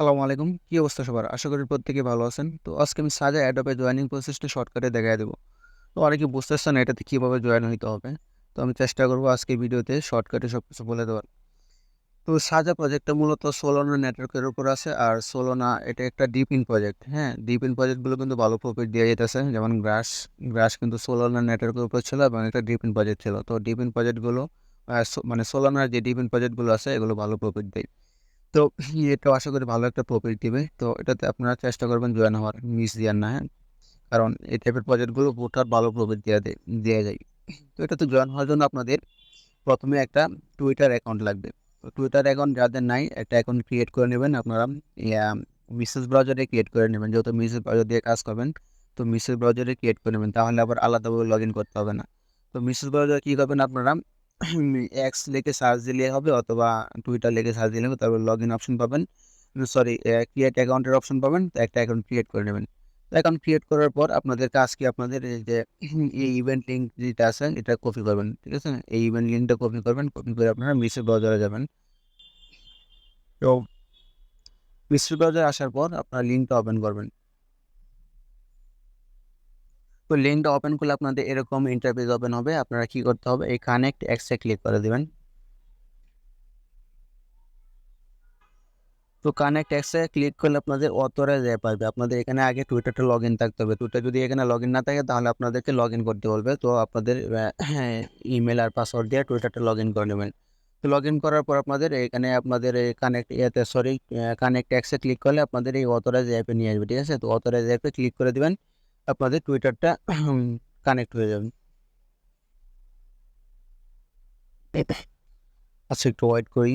আসসালামু আলাইকুম। কি অবস্থা সবার? আশা করি প্রত্যেকে ভালো আছেন। তো আজকে আমি সাজা অ্যাডোবে জয়েনিং প্রসেসটা শর্টকাটে দেখাই দেবো। তো অনেকে বুঝতেছেন এটাতে কীভাবে জয়েন হইতে হবে। তো আমি চেষ্টা করব আজকে ভিডিওতে শর্টকাটে সব কিছু বলে দেওয়ার। তো সাজা প্রজেক্টটা মূলত সোলোনা নেটওয়ার্কের উপর আছে আর সোলোনা এটা একটা ডিপ ইন প্রজেক্ট হ্যাঁ? ডিপ ইন প্রজেক্টগুলো কিন্তু ভালো প্রফিট দিয়ে যেতেছে। যেমন গ্রাস গ্রাস কিন্তু সোলোনা নেটওয়ার্কের উপর ছিল এবং একটা ডিপ ইন প্রজেক্ট ছিল। তো ডিপ ইন প্রজেক্টগুলো মানে সোলোনার যে ডিপ ইন প্রজেক্টগুলো আছে, এগুলো ভালো প্রফিট দেয়। তো এটা আশা করি ভালো একটা প্রফিট দিবে তো এটাতে আপনারা চেষ্টা করবেন জয়েন হওয়ার মিস দেওয়ার না হ্যাঁ? কারণ এই টাইপের প্রজেক্টগুলো ভোটার ভালো প্রফিট দেওয়া দেয় দেওয়া যায়। তো এটাতে জয়েন হওয়ার জন্য আপনাদের প্রথমে একটা টুইটার অ্যাকাউন্ট লাগবে। টুইটার অ্যাকাউন্ট যাদের নাই, একটা অ্যাকাউন্ট ক্রিয়েট করে নেবেন। আপনারা মিসেস ব্রাউজারে ক্রিয়েট করে নেবেন। যেহেতু মিসেস ব্রাউজার দিয়ে কাজ করবেন, তো মিসেস ব্রাউজারে ক্রিয়েট করে নেবেন। তাহলে আবার আলাদাভাবে লগ ইন করতে হবে না। তো মিসেস ব্রাউজার কী করবেন আপনারা এক্স লিখে সার্চ দিলে হবে অথবা টুইটার লিখে সার্চ দিলে হবে, তারপর লগ ইন অপশন পাবেন সরি ক্রিয়েট অ্যাকাউন্টের অপশন পাবেন, তো একটা অ্যাকাউন্ট ক্রিয়েট করে নেবেন। অ্যাকাউন্ট ক্রিয়েট করার পর আপনাদের কাজ কি? আপনাদের এই যে, এই ইভেন্ট লিঙ্ক যেটা আছে, এটা কপি করবেন, ঠিক আছে? এই ইভেন্ট লিঙ্কটা কপি করবেন কপি করে আপনারা মিসের ব্রাউজারে যাবেন। তো মিসের ব্রাউজারে আসার পর আপনারা লিঙ্কটা ওপেন করবেন। তো লিঙ্কটা ওপেন করলে আপনাদের এরকম ইন্টারফেস ওপেন হবে। আপনারা কি করতে হবে? এই কানেক্ট এক্সে ক্লিক করে দেবেন। তো কানেক্ট এক্সে ক্লিক করলে আপনাদের অথরাইজ অ্যাপ আসবে। আপনাদের এখানে আগে টুইটারটা লগ ইন থাকতে হবে। টুইটার যদি এখানে লগ ইন না থাকে, তাহলে আপনাদেরকে লগ ইন করতে বলবে। তো আপনাদের ইমেল আর পাসওয়ার্ড দিয়ে টুইটারটা লগ ইন করে নেবেন। তো লগ ইন করার পর আপনাদের এখানে আপনাদের কানেক্ট ইয়াতে সরি কানেক্ট এক্সে ক্লিক করলে আপনাদের এই অথরাইজ অ্যাপে নিয়ে আসবে। ঠিক আছে? তো অথরাইজ অ্যাপে ক্লিক করে দেবেন। আপনাদের টুইটারটা কানেক্ট হয়ে যাবে। আচ্ছা একটু ওয়েট করি।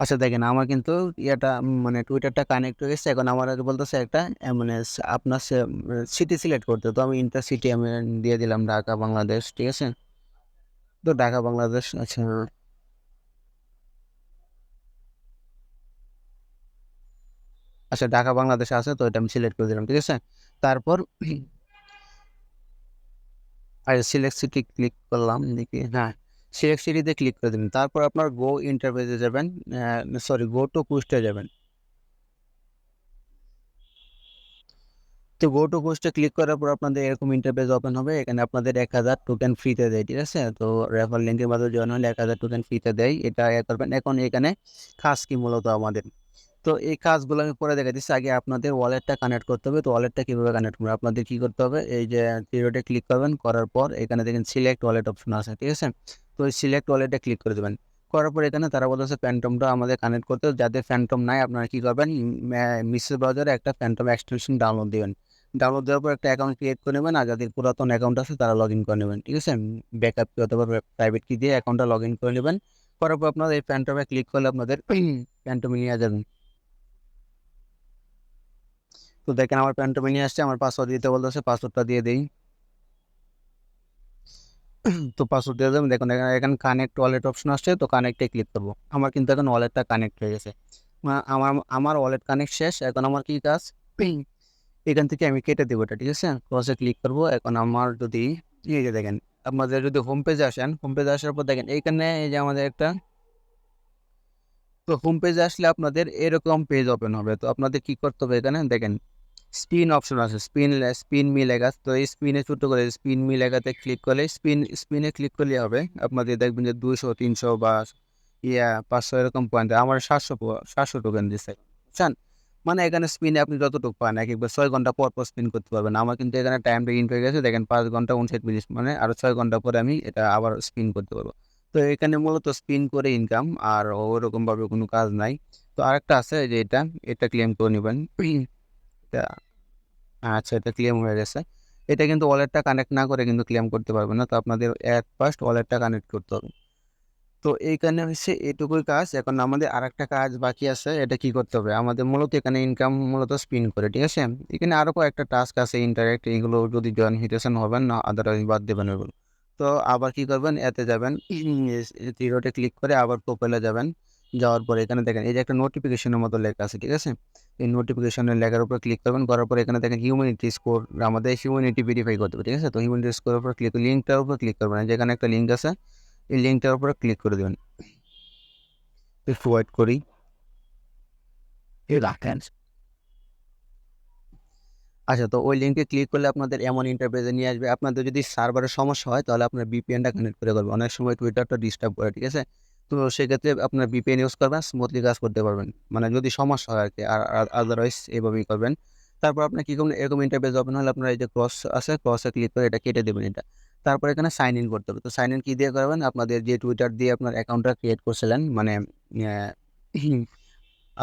আচ্ছা দেখেন, আমার কিন্তু ইয়েটা মানে টুইটারটা কানেক্ট হয়ে গেছে। এখন আমার বলতেছে একটা মানে আপনার সিটি সিলেক্ট করতে। তো আমি ইন্টার সিটি আমি দিয়ে দিলাম ঢাকা, বাংলাদেশ, ঠিক আছে? তো ঢাকা, বাংলাদেশ আচ্ছা আচ্ছা ঢাকা বাংলাদেশে আছে, তো এটা আমি সিলেক্ট করে দিলাম, ঠিক আছে? তারপর আর সিলেক্ট সিটি ক্লিক করলাম, দেখি হ্যাঁ সিলেক্ট সিটিতে ক্লিক করে দেবেন তারপর আপনার গো ইন্টারভেজে যাবেন সরি গো টু পোস্টে যাবেন। তো গো টু পোস্টে ক্লিক করার পর আপনাদের এরকম ইন্টারভেজ ওপেন হবে, এখানে আপনাদের এক হাজার টোকেন ফ্রিতে দেয়, ঠিক আছে? তো রেফার লিঙ্কের মাধ্যমে জয়েন হলে এক হাজার টোকেন ফ্রিতে দেয়, এটা করবেন। এখন এখানে খাস কি মূলত আমাদের? তো এই কাজগুলো আমি পরে দেখা দিচ্ছি আগে আপনাদের ওয়ালেটটা কানেক্ট করতে হবে। তো ওয়ালেটটা কীভাবে কানেক্ট করবে? আপনাদের কী করতে হবে? এই যে জিরোটে ক্লিক করবেন, করার পর এখানে দেখেন সিলেক্ট ওয়ালেট অপশন আছে, ঠিক আছে? তো ওই সিলেক্ট ওয়ালেটে ক্লিক করে দেবেন। করার পর এখানে তারা বলতেছে ফ্যান্টমটা আমাদের কানেক্ট করতে যাদের ফ্যান্টম নাই, আপনারা কী করবেন? মিসেস ব্রাউজারে একটা ফ্যান্টম এক্সটেনশন ডাউনলোড দেবেন। ডাউনলোড দেওয়ার পর একটা অ্যাকাউন্ট ক্রিয়েট করে নেবেন আর যাদের পুরাতন অ্যাকাউন্ট আছে তারা লগ ইন করে নেবেন, ঠিক আছে? ব্যাকআপ কি অথবা প্রাইভেট কি দিয়ে অ্যাকাউন্টটা লগ ইন করে নেবেন। করার পর আপনাদের এই ফ্যান্টমে ক্লিক করলে আপনাদের ফ্যান্টমে নিয়ে যাবেন। তো দেখেন আমার প্যান্টটা নিয়ে আসছে, আমার পাসওয়ার্ড দিতে বলতেছে পাসওয়ার্ডটা দিয়ে দিই। তো পাসওয়ার্ড দিয়ে দেবেন দেখুন এখানে কানেক্ট ওয়ালেট অপশন আসছে, তো কানেক্টে ক্লিক করব। আমার কিন্তু এখন ওয়ালেটটা কানেক্ট হয়ে গেছে। আমার আমার ওয়ালেট কানেক্ট শেষ, এখন আমার কি কাজ? এখান থেকে আমি কেটে দেবো এটা, ঠিক আছে? ক্রসে ক্লিক করব, এখন আমার যদি, এই যে দেখেন আপনাদের যদি হোম পেজে আসেন হোম পেজে আসার পর দেখেন, এইখানে এই যে আমাদের একটা, তো হোম পেজে আসলে আপনাদের এরকম পেজ ওপেন হবে। তো আপনাদের কি করতে হবে এখানে? দেখেন স্পিন অপশন আছে স্পিন স্পিন মি লেখা, তো এই স্পিনে ছোটো করে স্পিন মি লেখাতে ক্লিক করলে স্পিন স্পিনে ক্লিক করলে হবে, আপনাদের দেখবেন যে দুশো তিনশো বা ইয়া পাঁচশো এরকম পয়েন্ট আমার সাতশো সাতশো টোকেন দিচ্ছে বুঝছেন? মানে এখানে স্পিনে আপনি যতটুকু পান, এক একবার ছয় ঘণ্টা পর পর স্পিন করতে পারবেন, আমার কিন্তু এখানে টাইমটা ইন হয়ে গেছে, দেখেন পাঁচ ঘণ্টা উনষাট মিনিট মানে আরও ছয় ঘণ্টা পরে আমি এটা আবার স্পিন করতে পারব, তো এখানে মূলত স্পিন করে ইনকাম আর ওরকমভাবে কোনো কাজ নাই, তো আরেকটা আছে যে এটা এটা ক্লেম করে নেবেন এটা আচ্ছা এটা ক্লেম হয়ে গেছে। এটা কিন্তু ওয়ালেটটা কানেক্ট না করে কিন্তু ক্লেম করতে পারবে না। তো আপনাদের অ্যাট ফার্স্ট ওয়ালেটটা কানেক্ট করতে হবে। তো এইখানে হচ্ছে এটুকুই কাজ। এখন আমাদের আর একটা কাজ বাকি আছে। এটা কি করতে হবে? আমাদের মূলত এখানে ইনকাম মূলত স্পিন করে, ঠিক আছে? এখানে আরও কয়েকটা টাস্ক আছে ইন্টারেক্ট এগুলো যদি জয়েন হিটেশন হবেন, না আদারওয়াইজ বাদ দেবেন এগুলো তো আবার কি করবেন? এতে যাবেন জিরোতে ক্লিক করে আবার প্রোফাইলে যাবেন। যাওয়ার পরে এখানে দেখেন এই যে একটা নোটিফিকেশনের মতো লেখা আছে ঠিক আছে? এই নোটিফিকেশনের লেখার উপর ক্লিক করবেন করার পর এখানে দেখেন হিউম্যানিটি স্কোর আমাদের হিউম্যানিটি ভেরিফাই করতে হবে ঠিক আছে? তো হিউম্যানিটি স্কোরের উপর ক্লিক লিঙ্কটার উপর ক্লিক করবেন যেখানে একটা লিঙ্ক আছে এই লিঙ্কটার উপরে ক্লিক করে দেবেন। একটু ওয়েট করি। রাখেন আচ্ছা তো ওই লিঙ্কে ক্লিক করলে আপনাদের এমন ইন্টারফেসে নিয়ে আসবে। আপনাদের যদি সার্ভারের সমস্যা হয় তাহলে আপনার ভিপিএনটা কানেক্ট করে করবে। অনেক সময় টুইটারটা ডিস্টার্ব করে ঠিক আছে? তো সেক্ষেত্রে আপনার ভিপিএন ইউজ করবেন স্মুথলি কাজ করতে পারবেন। মানে যদি সমস্যা হয় আর কি আর আদারওয়াইজ এইভাবেই করবেন। তারপর আপনি কী করবেন এরকম ইন্টারফেস ওপেন হলে আপনার এই যে ক্রস আছে ক্রসে ক্লিক করে এটা কেটে দেবেন এটা। তারপর এখানে সাইন ইন করতে হবে। তো সাইন ইন কী দিয়ে করবেন? আপনাদের যে টুইটার দিয়ে আপনার অ্যাকাউন্টটা ক্রিয়েট করছিলেন মানে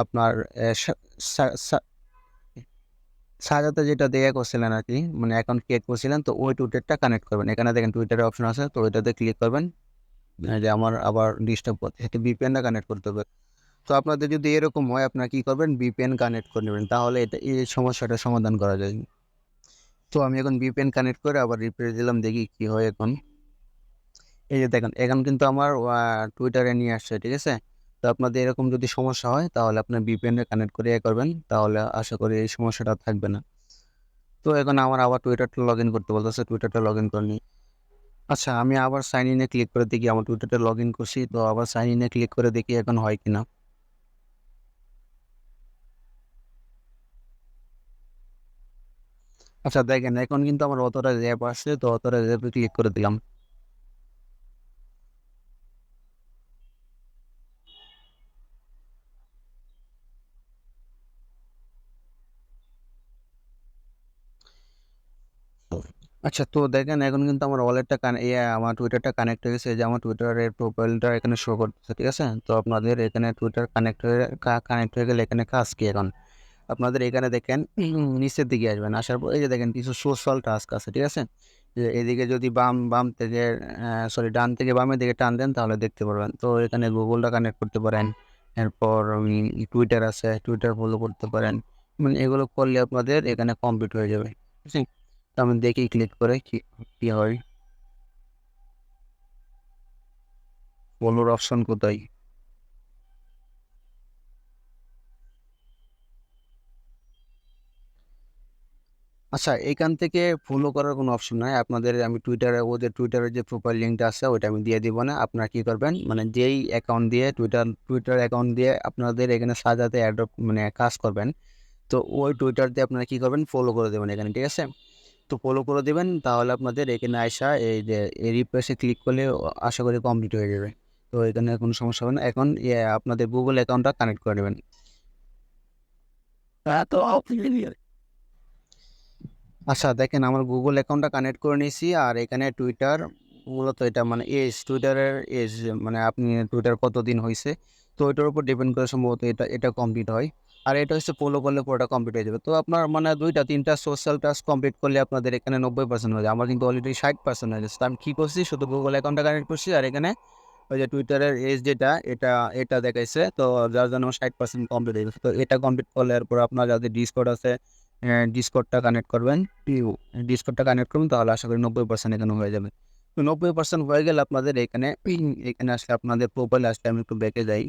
আপনার সাজাতে যেটা দিয়ে করছিলেন আর কি মানে অ্যাকাউন্ট ক্রিয়েট করছিলেন, তো ওই টুইটারটা কানেক্ট করবেন। এখানে দেখেন টুইটারের অপশন আছে, তো ওইটাতে ক্লিক করবেন। যে আমার আবার ডিস্টার্ব করতে সেটা বিপিএনটা কানেক্ট করতে হবে। তো আপনাদের যদি এরকম হয়, আপনারা কী করবেন? বিপিএন কানেক্ট করে নেবেন। তাহলে এটা, এই সমস্যাটা সমাধান করা যায়। তো আমি এখন বিপিএন কানেক্ট করে আবার রিপ্লেস দিলাম, দেখি কী হয় এখন। এই যে দেখেন, এখন কিন্তু আমার টুইটারে নিয়ে আসছে, ঠিক আছে? তো আপনাদের এরকম যদি সমস্যা হয়, তাহলে আপনার ভিপিএনে কানেক্ট করে ইয়ে করবেন। তাহলে আশা করি এই সমস্যাটা থাকবে না। তো এখন আমার আবার টুইটারটা লগ ইন করতে বলতেছে টুইটারটা লগ ইন করে নিই। আচ্ছা আমি আবার সাইন ইনে ক্লিক করে দেখি, আমার টুইটারে লগ ইন করছি, তো আবার সাইন ইনে ক্লিক করে দেখি এখন হয় কিনা। আচ্ছা দেখেন, এখন কিন্তু আমার অতটা র্যাপ আসছে তো অতটা র্যাপে ক্লিক করে দিলাম। আচ্ছা তো দেখেন এখন কিন্তু আমার ওয়ালেটটা কানে ইয়ে আমার টুইটারটা কানেক্ট হয়ে গেছে। যে আমার টুইটারের প্রোফাইলটা এখানে শো করতেছে, ঠিক আছে? তো আপনাদের এখানে টুইটার কানেক্ট হয়ে কানেক্ট হয়ে গেলে এখানে কাজ কি এখন? আপনাদের এখানে দেখেন, নিচের দিকে আসবেন, আসার পর এই যে দেখেন কিছু সোশ্যাল টাস্ক আছে, ঠিক আছে? যে এদিকে যদি বাম বাম থেকে সরি ডান থেকে বামের দিকে টান দেন, তাহলে দেখতে পারবেন। তো এখানে গুগলটা কানেক্ট করতে পারেন। এরপর টুইটার আছে টুইটার ফলো করতে পারেন। মানে এগুলো করলে আপনাদের এখানে কমপ্লিট হয়ে যাবে, ঠিক আছে? আমি দেখি ক্লিক করে কি কি হয়। ফলোর অপশন কোথায়? আচ্ছা এখান থেকে ফলো করার কোনো অপশন নাই। আপনাদের আমি টুইটারে ওদের টুইটারের যে প্রোফাইল লিঙ্কটা আছে, ওইটা আমি দিয়ে দিব না। আপনারা কী করবেন? মানে যেই অ্যাকাউন্ট দিয়ে টুইটার টুইটার অ্যাকাউন্ট দিয়ে আপনাদের এখানে সাজাতে অ্যাডপ মানে কাজ করবেন, তো ওই টুইটার দিয়ে আপনারা কী করবেন? ফলো করে দেবেন এখানে, ঠিক আছে? তো ফলো করে দেবেন তাহলে আপনাদের এখানে আসা এই যে এই রিপ্রেসে ক্লিক করলে আশা করি কমপ্লিট হয়ে যাবে। তো এখানে কোনো সমস্যা হবে না। এখন আপনাদের গুগল অ্যাকাউন্টটা কানেক্ট করে নেবেন। তো আচ্ছা দেখেন আমার গুগল অ্যাকাউন্টটা কানেক্ট করে নিয়েছি আর এখানে টুইটার মূলত এটা মানে এজ টুইটারের এজ মানে আপনি টুইটার কতদিন হয়েছে তো ওইটার উপর ডিপেন্ড করে সম্ভবত এটা এটা কমপ্লিট হয়। আর এটা হচ্ছে ফলো করলে পুরোটা কমপ্লিট হয়ে যাবে। তো আপনার মানে দুইটা, তিনটা সোশ্যাল টাস্ক কমপ্লিট করলে আপনাদের এখানে নব্বই পার্সেন্ট হয়ে যায়। আমার কিন্তু অলরেডি ষাট পার্সেন্ট হয়ে যাচ্ছে আমি কী করছি? শুধু গুগল অ্যাকাউন্টটা কানেক্ট করছি আর এখানে ওই যে টুইটারের এজ যেটা, এটা এটা দেখাইছে। তো যার জন্য ষাট পার্সেন্ট কমপ্লিট হয়ে গেছে। তো এটা কমপ্লিট করলে এরপর আপনার যাদের ডিসকোড আছে ডিসকোডটা কানেক্ট করবেন ডিসকোডটা কানেক্ট করবেন, তাহলে আশা করি নব্বই পার্সেন্ট এখানে হয়ে যাবে। তো নব্বই পার্সেন্ট হয়ে গেলে আপনাদের এখানে এখানে আসলে আপনাদের প্রোফাইল আসলে আমি একটু ব্যাকে যাই।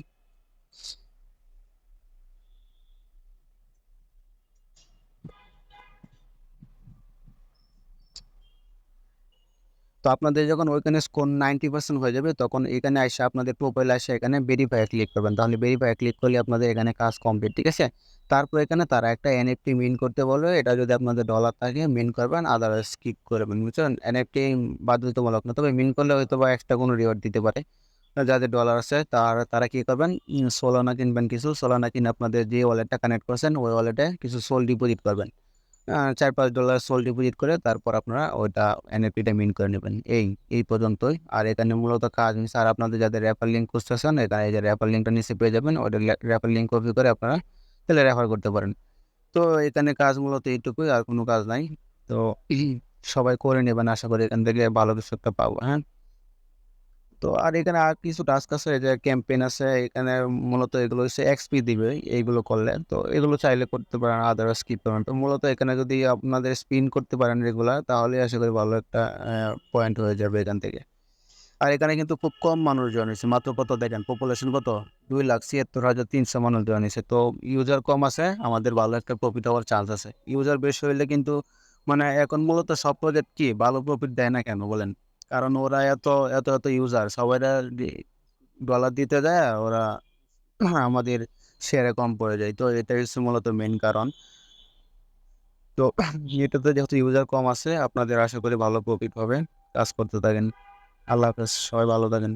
তো আপনাদের যখন ওইখানে স্কোর নাইনটি পার্সেন্ট হয়ে যাবে, তখন এখানে এসে আপনাদের প্রোফাইল আসে এখানে ভেরিফাই ক্লিক করবেন। তাহলে ভেরিফাই ক্লিক করলে আপনাদের এখানে কাজ কমপ্লিট ঠিক আছে? তারপর এখানে তারা একটা এনএফটি মিন করতে বলবে। এটা যদি আপনাদের ডলার থাকে মিন করবেন আদারওয়াইজ স্কিপ করবেন, বুঝছেন? এনএফটি বাধ্যতামূলক না, তবে মিন করলে হয়তো বা এক্সট্রা কোনো রিওয়ার্ড দিতে পারে। যাদের ডলার আছে, তার, তারা কী করবেন? সোলানা কিনবেন কিছু সোলানা কিনে আপনাদের যে ওয়ালেটটা কানেক্ট করছেন, ওই ওয়ালেটে কিছু সোল ডিপোজিট করবেন। চার পাঁচ ডলার সোল ডিপোজিট করে তারপর আপনারা ওইটা এনএফটিটা মিন করে নেবেন। এই এই পর্যন্তই। আর এখানে মূলত কাজ আর আপনাদের যাদের র্যাপার লিঙ্ক খুঁজতেছেন, এখানে এই যে র্যাপার লিঙ্কটা নিচে পেয়ে যাবেন, ওইটা র্যাপার লিঙ্ক কপি করে আপনারা তাহলে রেফার করতে পারেন। তো এখানে কাজ মূলত এইটুকুই, আর কোনো কাজ নাই। তো সবাই করে নেবেন, আশা করি এখান থেকে ভালো কিছু একটা পাবো হ্যাঁ? তো আর এখানে আর কিছু টাস্ক আছে যে ক্যাম্পেইন আছে, এখানে মূলত এগুলো হচ্ছে এক্সপি দিবে, এইগুলো করলে। তো এগুলো চাইলে করতে পারেন আদার্স স্কিপ করেন তো মূলত এখানে যদি আপনাদের স্পিন করতে পারেন রেগুলার তাহলে আশা করি ভালো একটা পয়েন্ট হয়ে যাবে এখান থেকে। আর এখানে কিন্তু খুব কম মানুষ জয়েন হয়েছে মাত্র কত দেখেন পপুলেশন কত? দুই লাখ ছিয়াত্তর হাজার তিনশো মানুষ জয়েন হয়েছে তো ইউজার কম আছে, আমাদের ভালো একটা প্রফিট হওয়ার চান্স আছে। ইউজার বেশি হইলে কিন্তু মানে এখন মূলত সব প্রজেক্ট কি, ভালো প্রফিট দেয় না কেন বলেন? কারণ ওরা এত এত এত ইউজার সবাই ডলার দিতে দেয়, ওরা আমাদের শেয়ারে কম পড়ে যায়। তো এটা হচ্ছে মূলত মেন কারণ। তো এটাতে যেহেতু ইউজার কম আছে, আপনাদের আশা করি ভালো প্রফিট হবে। কাজ করতে থাকেন। আল্লাহ হাফেজ, সবাই ভালো থাকেন।